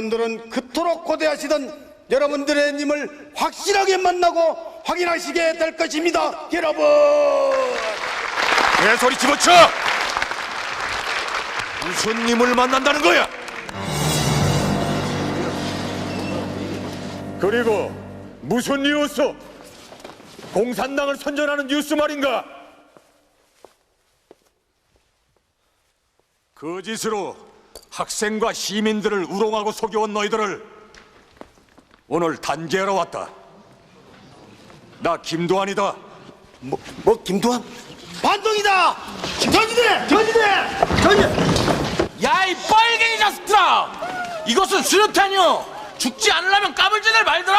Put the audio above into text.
여러분들은 그토록 고대하시던 여러분들의 님을 확실하게 만나고 확인하시게 될 것입니다. 여러분! 개소리 집어쳐! 무슨 님을 만난다는 거야? 그리고 무슨 뉴스? 공산당을 선전하는 뉴스 말인가? 거짓으로 학생과 시민들을 우롱하고 속여온 너희들을 오늘 단죄하러 왔다. 나 김도환이다. 뭐, 뭐 김두한? 반동이다! 전지대! 전지대! 전지! 야이 빨갱이 자식들아 이것은 수류탄이요 죽지 않으려면 까불지들 말더